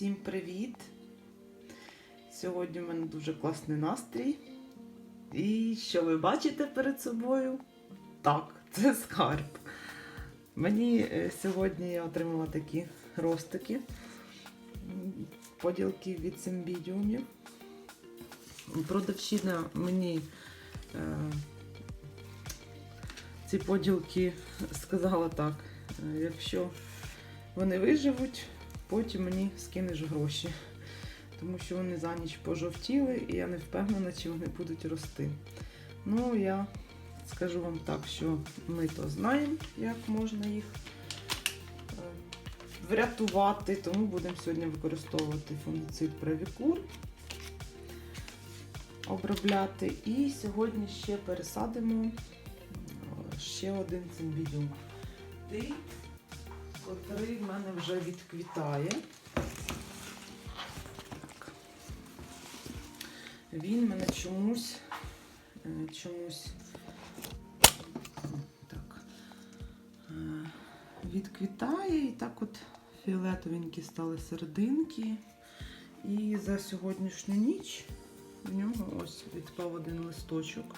Всім привіт! Сьогодні в мене дуже класний настрій. І що ви бачите перед собою? Так, це скарб. Мені е, сьогодні я отримала такі ростики, поділки від симбідіумів. Продавщина мені е, ці поділки сказала так: е, якщо вони виживуть, потім мені скинеш гроші. Тому що вони за ніч пожовтіли, і я не впевнена, чи вони будуть рости. Ну, я скажу вам так, що ми то знаємо, як можна їх е, врятувати, тому будемо сьогодні використовувати фунгіцид Правікур, обробляти. І сьогодні ще пересадимо е, ще один цимбідіум. Котрий в мене вже відквітає. Він мене чомусь, е, чомусь так, е, відквітає і так от фіолетовенькі стали серединки. І за сьогоднішню ніч в нього ось відпав один листочок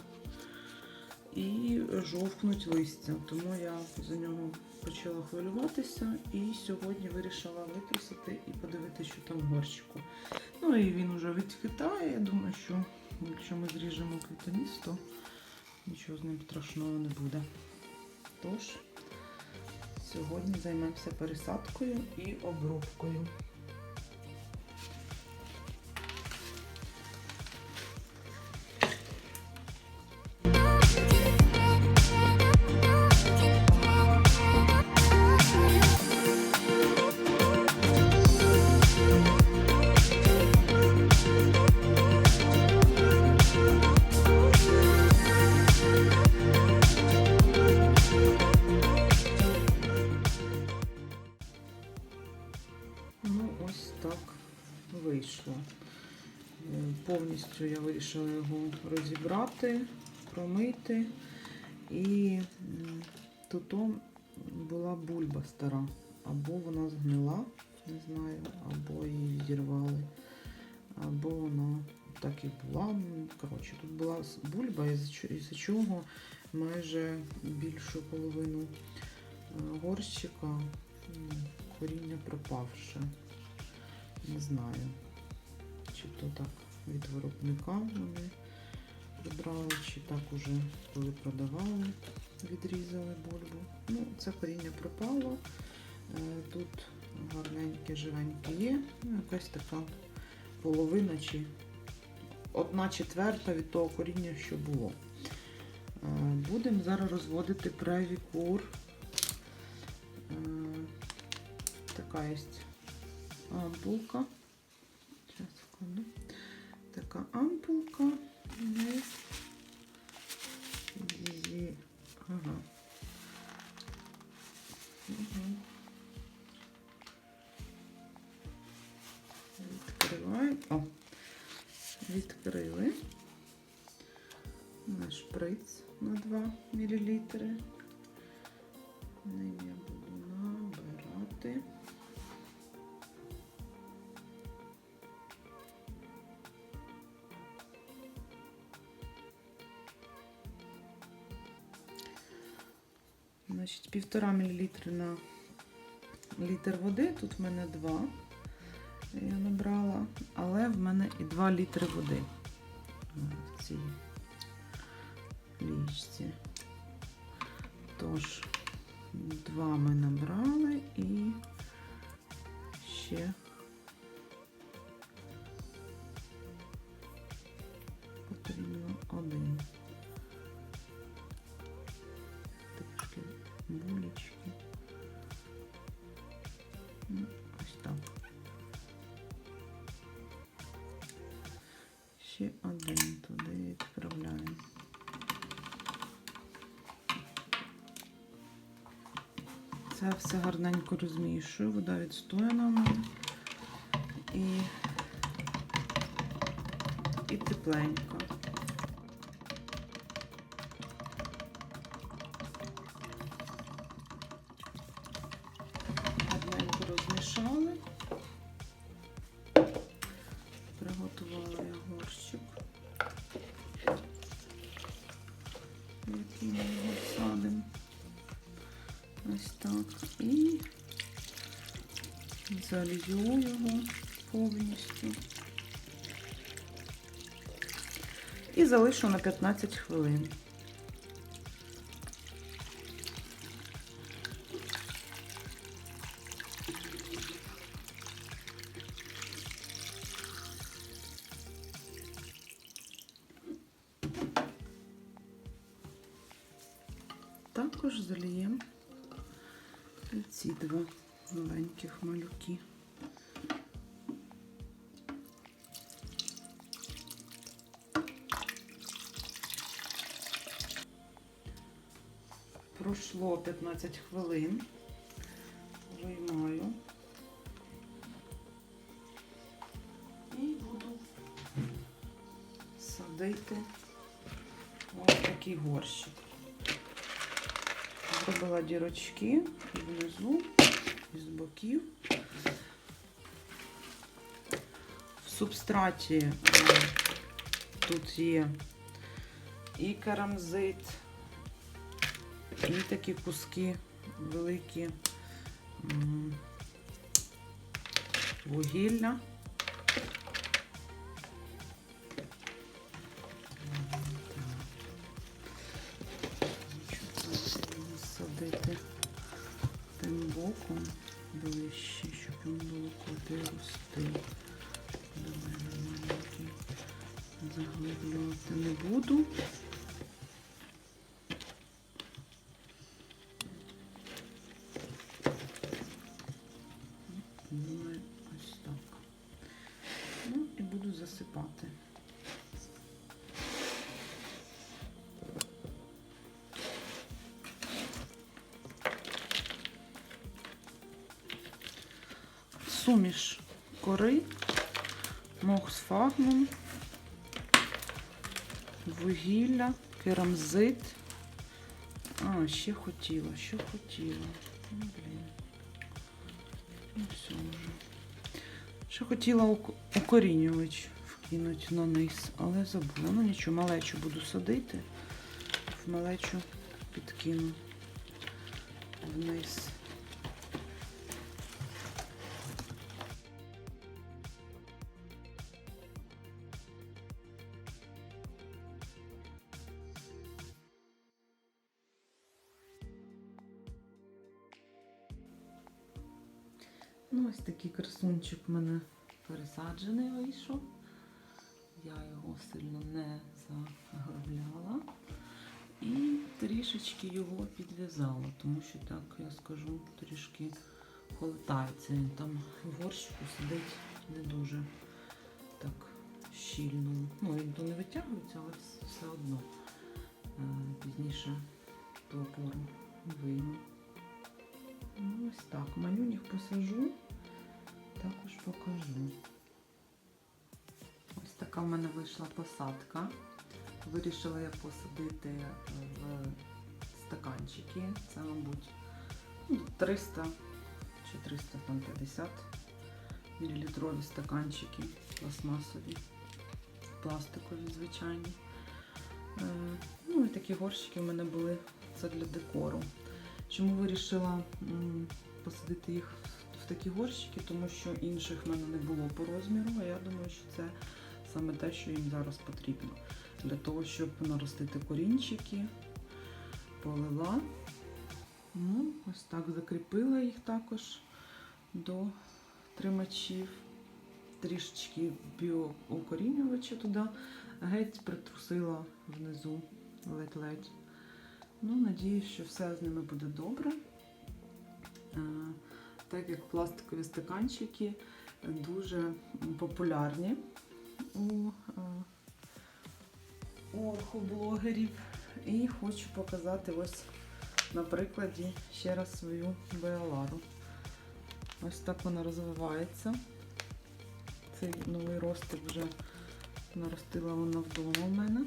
і жовкнуть листя. Тому я за нього почала хвилюватися і сьогодні вирішила витрусити і подивитися, що там в горщику. Ну і він вже відквітає. Я думаю, що якщо ми зріжемо квітоніс, то нічого з ним страшного не буде. Тож, сьогодні займемося пересадкою і обробкою. Повністю я вирішила його розібрати, промити. І тут була бульба стара. Або вона згнила, не знаю, або її відірвали, або вона так і була. Коротше, тут була бульба, із-за чого майже більшу половину е, горщика коріння пропавше. Не знаю, чи то так від виробника вони прибрали, чи так уже коли продавали, відрізали бульбу. Ну, це коріння пропало. Е, Тут гарненьке, живеньке є. Ну, якась така половина чи одна четверта від того коріння, що було. Е, Будемо зараз розводити превікур. Е, Така є ампулка. Мл. Ним я буду набирати. Значить, півтора мілілітри на літр води. Тут в мене два. Я набрала, але в мене і 2 літри води е, в цій лічці. Тож, два ми набрали і ще потрібно один. Трішки булечки. Ну, ось так. Ще один це все гарненько розмішую, вода відстояна у мене і, і тепленько. Гарненько розмішали, приготувала я горщик. Який так, і залью його повністю. І залишу на 15 хвилин. Ці два маленьких малюки. Пройшло 15 хвилин. Виймаю. І буду садити ось такий горщик. Зробила дірочки і внизу, і з боків. В субстраті е, тут є і карамзит, і такі куски великі вугілля. Тим боком ближче, щоб він було куди рости. Давай маленький заглиблювати не буду. Думаю, ось так. Ну і буду засипати. Суміш кори, мох з фагном, вугілля, керамзит. А, ще хотіла, що хотіла. Ну, блін. Ну, все вже. Ще хотіла укорінювач вкинути на низ, але забула. Ну нічого, малечу буду садити. В малечу підкину вниз. Ну, ось такий красунчик в мене пересаджений вийшов. Я його сильно не заглибляла. І трішечки його підв'язала, тому що так, я скажу, трішки холотається. Він там в горщику сидить не дуже так щільно. Ну, він то не витягується, але все одно е, пізніше ту опору вийму. Ну, ось так. Малюніх посажу, також покажу. Ось така в мене вийшла посадка. Вирішила я посадити е, в стаканчики. Це, мабуть, ну, 300 чи 350 мл стаканчики пластмасові, пластикові, звичайні. Е, Ну і такі горщики в мене були це для декору. Чому вирішила посадити їх в такі горщики? Тому що інших в мене не було по розміру, а я думаю, що це саме те, що їм зараз потрібно. Для того, щоб наростити корінчики, полила. Ну, ось так закріпила їх також до тримачів. Трішечки біоукорінювача туди, геть притрусила внизу ледь-ледь. Ну, надіюсь, що все з ними буде добре. Е, Так як пластикові стаканчики дуже популярні у, е, у орхоблогерів. І хочу показати ось на прикладі ще раз свою біолару. Ось так вона розвивається. Цей новий ростик вже наростила вона вдома в мене.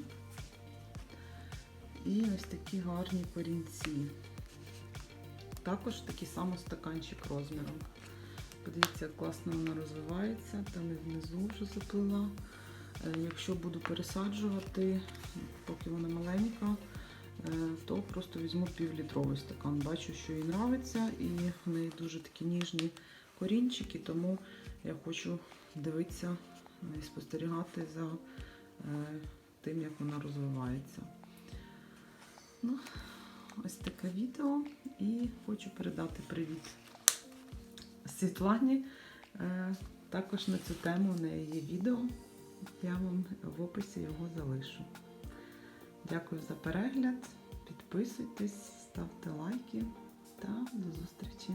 І ось такі гарні корінці. Також такий самий стаканчик розміром. Подивіться, як класно вона розвивається, там і внизу вже заплила. Е, Якщо буду пересаджувати, поки вона маленька, то просто візьму півлітровий стакан. Бачу, що їй нравиться, і в неї дуже такі ніжні корінчики, тому я хочу дивитися і спостерігати за е, тим, як вона розвивається. Ну, ось таке відео. І хочу передати привіт Світлані. Е, також на цю тему в неї є відео. Я вам в описі його залишу. Дякую за перегляд. Підписуйтесь, ставте лайки та до зустрічі!